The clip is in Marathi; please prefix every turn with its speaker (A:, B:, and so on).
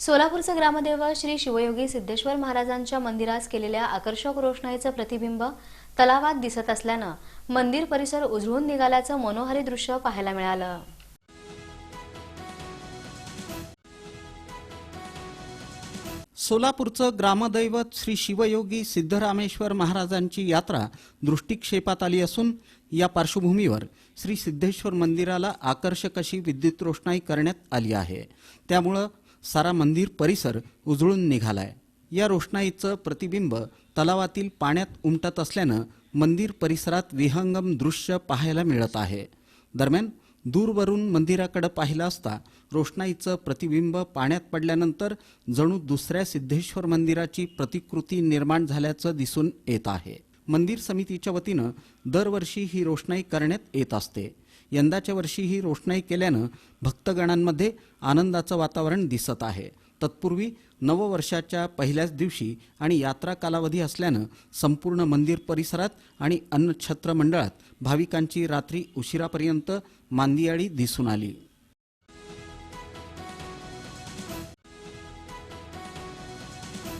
A: सोलापूरचे ग्रामदेव श्री शिवयोगी सिद्धेश्वर महाराजांच्या मंदिरास केलेल्या आकर्षक रोषणाईचं प्रतिबिंब तलावात दिसत असल्यानं मंदिर परिसर उजळून निघाल्याचं मनोहारी दृश्य पाहायला मिळालं.
B: सोलापूरचं ग्रामदैवत श्री शिवयोगी सिद्धरामेश्वर महाराजांची यात्रा दृष्टिक्षेपात आली असून या पार्श्वभूमीवर श्री सिद्धेश्वर मंदिराला आकर्षक अशी विद्युत रोषणाई करण्यात आली आहे. त्यामुळं सारा मंदिर परिसर उजळून निघालाय. या रोषणाईचं प्रतिबिंब तलावातील पाण्यात उमटत असल्यानं मंदिर परिसरात विहंगम दृश्य पाहायला मिळत आहे. दरम्यान दूरवरून मंदिराकडे पाहिलं असता रोषणाईचं प्रतिबिंब पाण्यात पडल्यानंतर जणू दुसऱ्या सिद्धेश्वर मंदिराची प्रतिकृती निर्माण झाल्याचं दिसून येत आहे. मंदिर समितीच्या वतीनं दरवर्षी ही रोषणाई करण्यात येत असते. यंदाच्या वर्षी ही रोषणाई केल्यानं भक्तगणांमध्ये आनंदाचं वातावरण दिसत आहे. तत्पूर्वी नववर्षाच्या पहिल्याच दिवशी आणि यात्रा कालावधी असल्यानं संपूर्ण मंदिर परिसरात आणि अन्नछत्र मंडळात भाविकांची रात्री उशिरापर्यंत मांदियाळी दिसून आली.